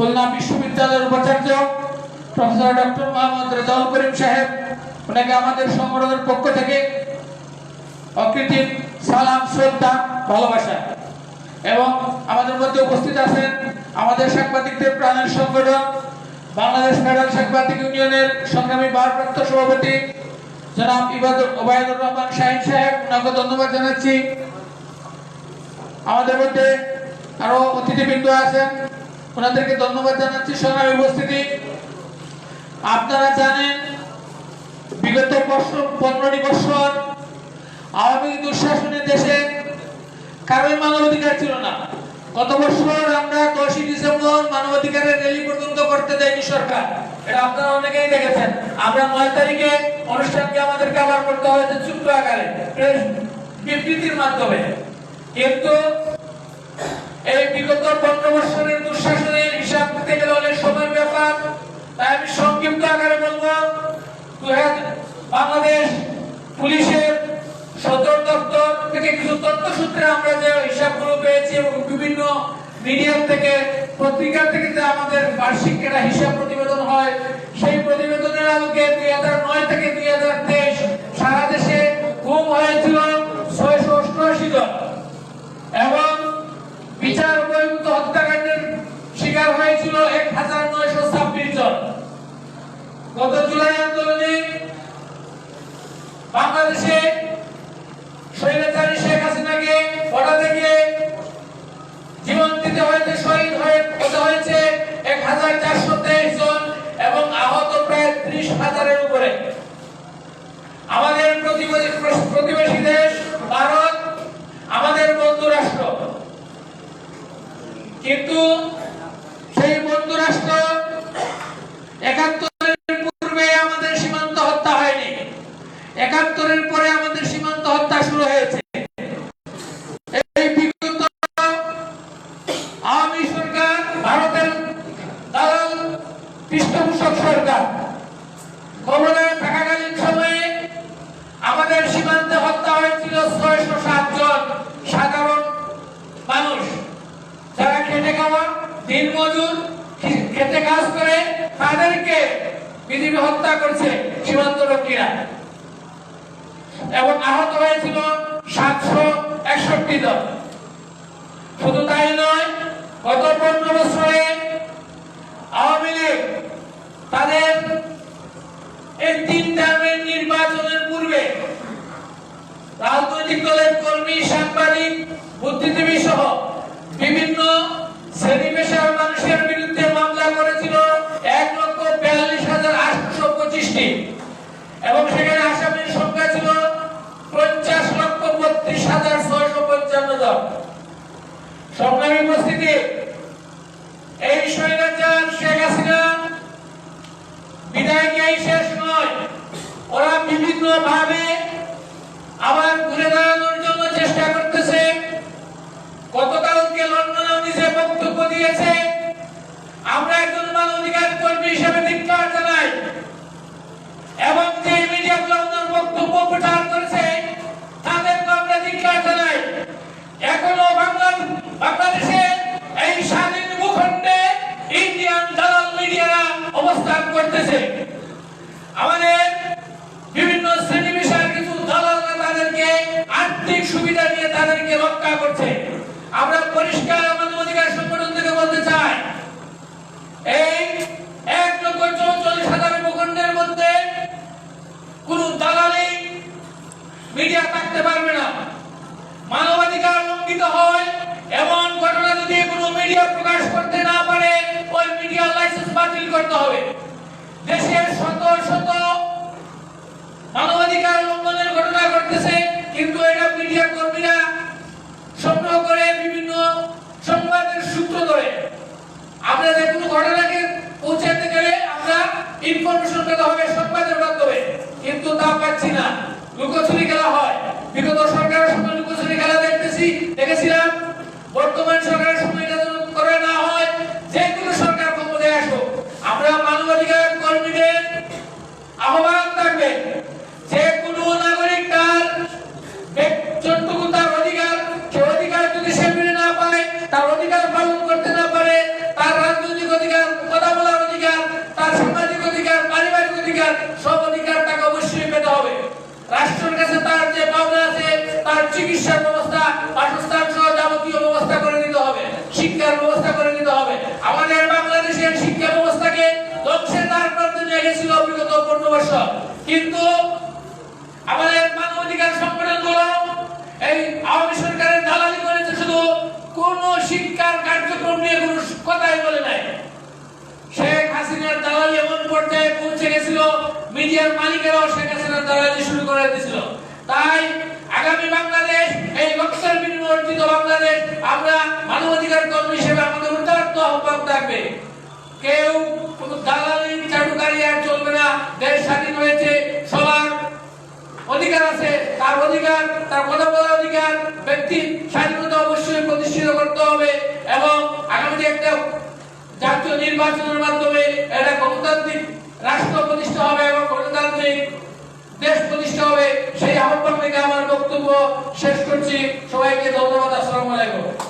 খুলনা বিশ্ববিদ্যালয়ের উপাচার্য professor doctor Mohammad Rezaul Karim সাহেব, ওনাকে আমাদের সংগঠনের পক্ষ থেকে অকৃত্রিম সালাম, শ্রদ্ধা, ভালোবাসা এবং আমাদের মধ্যে উপস্থিত আছেন আমাদের সাংবাদিকদের প্রাণের সংগঠন বাংলাদেশ ফেডারেল সাংবাদিক ইউনিয়নের সংগ্রামী ভারপ্রাপ্ত সভাপতি জনাব ইবাদুল ওবায়দুর রহমান শাহিন সাহেব, ওনাকে ধন্যবাদ জানাচ্ছি। আমাদের মধ্যে আরও অতিথিবৃন্দ আছেন। ওনাদেরকে ধন্যবাদ জানাচ্ছি। সংগ্রামী উপস্থিতি। আপনারা জানেন, বিগত বছর পনেরোটি বছর আওয়ামী দুঃশাসনের দেশে কারোই মানবাধিকার ছিল না। গত বছর আমরা দশই ডিসেম্বর মানবাধিকারের র্যালি পর্যন্ত করতে দেয়নি সরকার। এটা আপনারা অনেকেই দেখেছেন। আমরা নয় তারিখে অনুষ্ঠানকে আমাদেরকে আবার করতে হয়েছে ছোট্ট আকারে বিবৃতির মাধ্যমে। কিন্তু বিগত পনেরো বছরের দুঃশাসনের হিসাব করতে গেলে অনেক সময়ের ব্যাপার। তাই আমি সংক্ষিপ্ত আকারে বলব বাংলাদেশ পুলিশের সদর দপ্তর থেকে কিছু তথ্য সূত্রে আমরা যে হিসাবগুলো পেয়েছি এবং বিভিন্ন মিডিয়া থেকে, পত্রিকা থেকে যে আমাদের বার্ষিক একটা হিসাব প্রতিবেদন হয়, সেই প্রতিবেদনের আলোকে দুই হাজার নয় থেকে দুই হাজার তেইশ সারা দেশে গুম হয়েছিল ছয়শো অষ্টআশি জন এবং বিচার বহির্ভূত হত্যাকাণ্ডের শিকার হয়েছিল এক হাজার নয়শো ছাব্বিশ জন গত জুলাই আন্দোলনে বাংলাদেশে স্বৈরাচারী শেখ হাসিনাকে হঠাৎ গিয়ে জীবন দিতে হয়েছে শহীদ হয়ে হয়েছে এক হাজার চারশো তেইশ জন এবং আহত প্রায় ত্রিশ হাজারের উপরে। আমাদের প্রতিবেশী দেশ ভারত, আমাদের বন্ধু রাষ্ট্র। কিন্তু সেই বন্ধু রাষ্ট্র একাত্তরের পূর্বে আমাদের সীমান্ত হত্যা হয়নি। একাত্তরের পরে আমাদের সীমান্ত হত্যা শুরু হয়েছে। খেতে কাজ করে তাদেরকে বিধিবি হত্যা করছে সীমান্ত রক্ষীরা। এবং আহত হয়েছিল সাতশো একষট্টি জন। শুধু তাই নয়, গত পনেরো বছরে আওয়ামী লীগ তাদের এই তিন টার্মের নির্বাচনের পূর্বে রাজনৈতিক দলের কর্মী, সাংবাদিক, বুদ্ধিজীবী সহ বিভিন্ন শ্রেণি পেশার মানুষের এবং সেখানে আসামির সংখ্যা ছিল পঞ্চাশ লক্ষ বত্রিশ হাজার ছয়শো পঞ্চান্ন জন। সংগ্রামী উপস্থিতি, এই স্বৈরাচার শেখ হাসিনা। বিদায়কেই শেষ নয়, ওরা বিভিন্ন ভাবে আবার ঘুরে দাঁড়ানোর জন্য চেষ্টা করতেছে। গতকালকে লন্ডনে উনি যে বক্তব্য দিয়েছে, আমরা একজন মানবাধিকার কর্মী হিসেবে ধিক্কার জানাই। এবং করেছে তাদেরকে আমরা জানাই এখনও বাংলা বাংলাদেশে এই স্বাধীন ভূখণ্ডে ইন্ডিয়ান দালাল মিডিয়ারা অবস্থান করতেছে। আমাদের বিভিন্ন শ্রেণি পেশার কিছু দালালরা তাদেরকে আর্থিক সুবিধা নিয়ে তাদেরকে রক্ষা করছে। আমরা পরিষ্কার মানবাধিকার সংগঠন থেকে বলতে চাই এই এক লক্ষ চৌচল্লিশ হাজার ভূখণ্ডের মধ্যে কোন দালালি মিডিয়া থাকতে পারবে না মানবাধিকার লঙ্ঘিত হয় এমন ঘটনা যদি কোনো মিডিয়া প্রকাশ করতে না পারে ওই মিডিয়া লাইসেন্স বাতিল করতে হবে দেশের শত শত মানবাধিকার লঙ্ঘনের ঘটনা ঘটতেছে কিন্তু এটা মিডিয়া কর্মীরা সংগ্রহ করে বিভিন্ন সংবাদের সূত্র ধরে আমরা যে কোনো ঘটনাকে পৌঁছাতে গেলে আমরা ইনফরমেশন করা হবে সংবাদের মাধ্যমে কিন্তু তা পাচ্ছি না। লুকোচুরি খেলা হয়। বিগত সরকারের সময় লুকোচুরি খেলা দেখতেছি। দেখেছিলাম? সব অধিকার তাকে অবশ্যই পেতে হবে। রাষ্ট্রের কাছে তার যে পাওনা আছে, তার চিকিৎসার ব্যবস্থা, বাসস্থান সহ যাবতীয় ব্যবস্থা করে নিতে হবে, শিক্ষার ব্যবস্থা করে নিতে হবে। আমাদের বাংলাদেশের শিক্ষা ব্যবস্থাকে ধ্বংসের দ্বার প্রান্তে নিয়ে গেছিল বিগত পনেরো বছর। কিন্তু আমাদের মানবাধিকার সংগঠনগুলো এই আওয়ামী সরকারের দালালি করেছে শুধু কোন শিক্ষার কার্যক্রম নিয়ে কোনো কথাই বলে নাই। শেখ হাসিনার দালালি এমন পর্যায়ে পৌঁছে গেছিল মিডিয়ার মালিকেরাও শেখ হাসিনার দালালি শুরু করে দিয়েছিল। তাই আগামী বাংলাদেশ, এই রক্তের বিনিময়ে অর্জিত বাংলাদেশ, আমরা মানবাধিকার কর্মী হিসেবে আমাদের উদাত্ত আহ্বান থাকবে। কেউ দালালি চাটুকারি আর চলবে না। দেশ স্বাধীন হয়েছে, সবার অধিকার আছে, তার অধিকার, তার কথা বলার অধিকার ব্যক্তির স্বাধীনতা অবশ্যই প্রতিষ্ঠিত করতে হবে এবং আগামী একটা জাতীয় নির্বাচনের মাধ্যমে একটা গণতান্ত্রিক রাষ্ট্র প্রতিষ্ঠা হবে এবং গণতান্ত্রিক দেশ প্রতিষ্ঠা হবে সেই আহ্বান থেকে আমার বক্তব্য শেষ করছি। সবাইকে ধন্যবাদ আসসালামু আলাইকুম।